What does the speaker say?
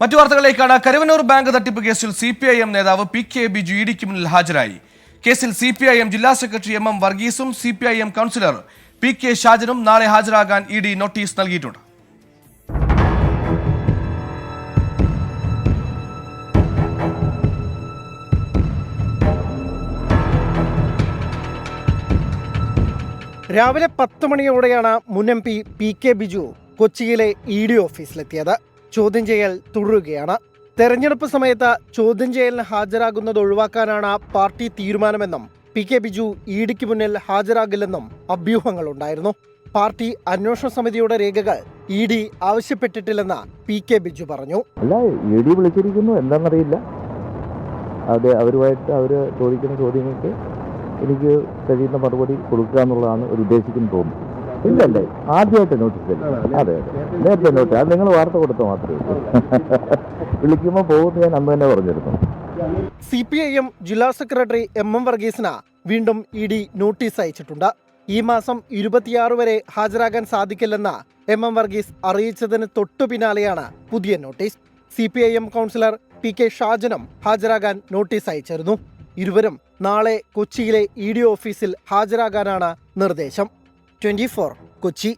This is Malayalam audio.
മറ്റു വാർത്തകളിലേക്കാണ് കരുവനൂർ ബാങ്ക് തട്ടിപ്പ് കേസിൽ സി പി ഐ എം നേതാവ് പി കെ ബി ബിജു ഇഡിക്ക് മുന്നിൽ ഹാജരായി. കേസിൽ സി പി ഐ എം ജില്ലാ secretary M M വർഗീസും C P I M councillor P K ഷാജനും നാളെ ഹാജരാകാൻ ഇ ഡി നോട്ടീസ് നൽകിയിട്ടുണ്ട്. രാവിലെ പത്ത് മണിയോടെയാണ് മുൻ M P P K Biju കൊച്ചിയിലെ ഇ ഡി ഓഫീസിലെത്തിയത്. ചോദ്യം ചെയ്യൽ തുടരുകയാണ്. തെരഞ്ഞെടുപ്പ് സമയത്ത് ചോദ്യം ചെയ്യലിന് ഹാജരാകുന്നത് ഒഴിവാക്കാനാണ് പാർട്ടി തീരുമാനമെന്നും പി കെ ബിജു ഇഡിക്ക് ഡിക്ക് മുന്നിൽ ഹാജരാകില്ലെന്നും അഭ്യൂഹങ്ങളുണ്ടായിരുന്നു. പാർട്ടി അന്വേഷണ സമിതിയുടെ രേഖകൾ ഇ ഡി ആവശ്യപ്പെട്ടിട്ടില്ലെന്ന് പി കെ ബിജു പറഞ്ഞു. അല്ല ഇ ഡി വിളിച്ചിരിക്കുന്നു. എന്താണെന്നറിയില്ല. അതെ അവരുമായിട്ട് അവർ ചോദിക്കുന്ന ചോദ്യങ്ങൾക്ക് എനിക്ക് കഴിയുന്ന മറുപടി കൊടുക്കുക എന്നുള്ളതാണ് ഒരു ഉദ്ദേശിക്കുന്നു ഇല്ലല്ലേ? ആദ്യമായിട്ട് നോട്ടീസ് തരും അതെ അതെ. നേരത്തെ നോട്ടീസ് അത് നിങ്ങൾ വാർത്ത കൊടുത്ത മാത്രമേ വിളിക്കുമ്പോൾ പോകുമെന്ന് ഞാൻ അന്ന് തന്നെ പറഞ്ഞിരുന്നു. സി പി ഐ എം ജില്ലാ സെക്രട്ടറി എം എം വർഗീസിന് വീണ്ടും ഇ ഡി നോട്ടീസ് അയച്ചിട്ടുണ്ട്. ഈ മാസം ഇരുപത്തിയാറ് വരെ ഹാജരാകാൻ സാധിക്കില്ലെന്ന് എം എം വർഗീസ് അറിയിച്ചതിന് തൊട്ടു പിന്നാലെയാണ് പുതിയ notice. C P I M councillor P K ഷാജനും ഹാജരാകാൻ നോട്ടീസ് അയച്ചിരുന്നു. ഇരുവരും നാളെ കൊച്ചിയിലെ ഇ ഡി ഓഫീസിൽ ഹാജരാകാനാണ് നിർദ്ദേശം. ട്വന്റി കൊച്ചി.